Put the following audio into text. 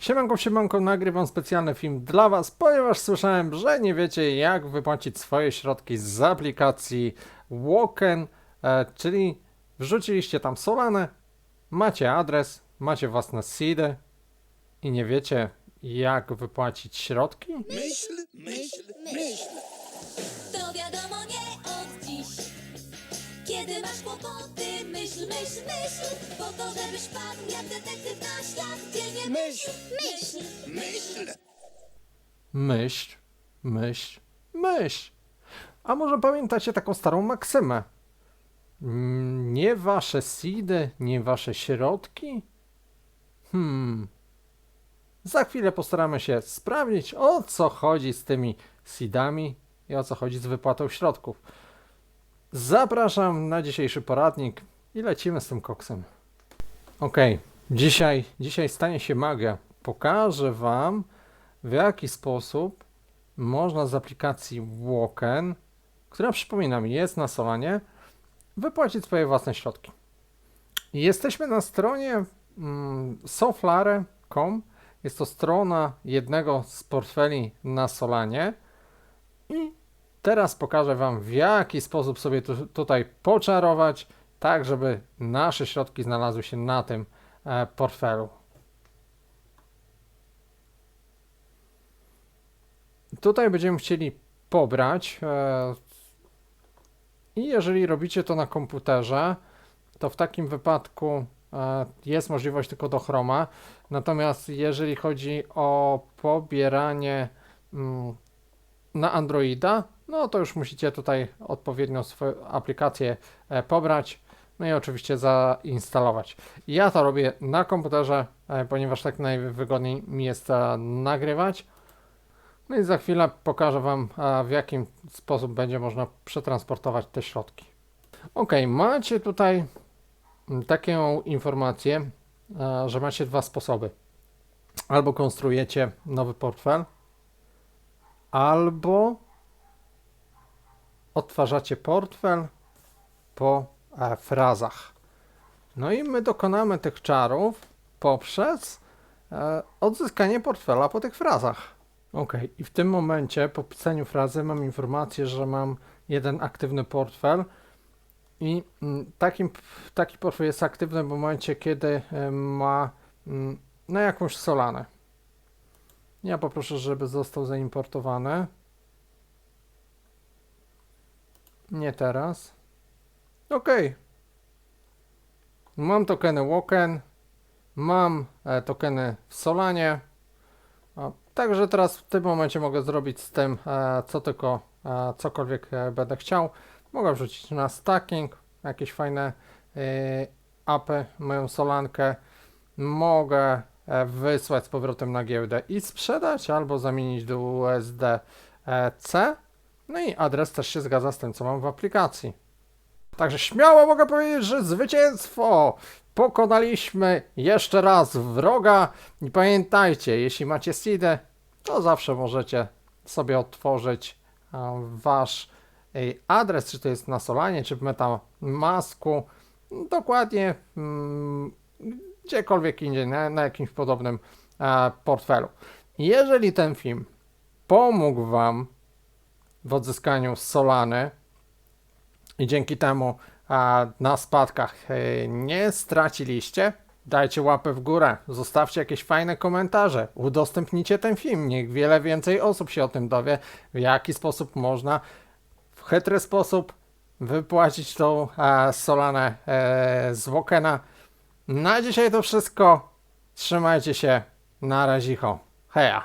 Siemanko, siemanko, nagrywam specjalny film dla Was, ponieważ słyszałem, że nie wiecie jak wypłacić swoje środki z aplikacji Woken, e, czyli wrzuciliście tam Solanę, macie adres, macie własne seedy i nie wiecie jak wypłacić środki? Myśl, myśl, myśl. To wiadomo nie. Kiedy masz kłopoty, myśl, myśl, myśl. Po to, żebyś padł jak detektyw na świat. Dzielnie Myśl, myśl. myśl. Myśl, myśl, myśl. A może pamiętacie taką starą maksymę? Mm, Nie wasze seedy, nie wasze środki? Hmm. Za chwilę postaramy się sprawdzić, o co chodzi z tymi seedami i o co chodzi z wypłatą środków. Zapraszam na dzisiejszy poradnik i lecimy z tym koksem. Okej, dzisiaj, dzisiaj stanie się magia. Pokażę Wam, w jaki sposób można z aplikacji Woken, która przypominam jest na Solanie, wypłacić swoje własne środki. Jesteśmy na stronie mm, soflare.com. Jest to strona jednego z portfeli na Solanie. I teraz pokażę Wam, w jaki sposób sobie tu, tutaj poczarować, tak żeby nasze środki znalazły się na tym e, portfelu. Tutaj będziemy chcieli pobrać. E, I jeżeli robicie to na komputerze, to w takim wypadku e, jest możliwość tylko do Chroma. Natomiast jeżeli chodzi o pobieranie mm, na Androida, no to już musicie tutaj odpowiednią swoją aplikację e, pobrać. No i oczywiście zainstalować. Ja to robię na komputerze, e, ponieważ tak najwygodniej mi jest e, nagrywać. No i za chwilę pokażę Wam, a, w jakim sposób będzie można przetransportować te środki. Ok, macie tutaj taką informację, że macie dwa sposoby. Albo konstruujecie nowy portfel, albo odtwarzacie portfel po e, frazach. No i my dokonamy tych czarów poprzez e, odzyskanie portfela po tych frazach. Ok, i w tym momencie po pisaniu frazy mam informację, że mam jeden aktywny portfel i mm, taki portfel jest aktywny w momencie, kiedy e, ma mm, na jakąś solanę. Ja poproszę, żeby został zaimportowany. Nie teraz. Ok. Mam tokeny Woken, mam e, tokeny w Solanie. Także teraz w tym momencie mogę zrobić z tym, e, co tylko, e, cokolwiek będę chciał. Mogę wrzucić na stacking, jakieś fajne apy, moją solankę. Mogę wysłać z powrotem na giełdę i sprzedać, albo zamienić do USDC. No i adres też się zgadza z tym, co mam w aplikacji. Także śmiało mogę powiedzieć, że zwycięstwo! Pokonaliśmy jeszcze raz wroga i pamiętajcie, jeśli macie seedę, to zawsze możecie sobie otworzyć e, wasz e, adres, czy to jest na Solanie, czy w MetaMasku, dokładnie mm, gdziekolwiek indziej, na, na jakimś podobnym e, portfelu. Jeżeli ten film pomógł Wam w odzyskaniu Solany i dzięki temu a, na spadkach e, nie straciliście, dajcie łapę w górę, zostawcie jakieś fajne komentarze, udostępnijcie ten film, niech wiele więcej osób się o tym dowie, w jaki sposób można w chytry sposób wypłacić tą e, Solanę e, z Wokena. Na dzisiaj to wszystko. Trzymajcie się. Na razicho. Heja.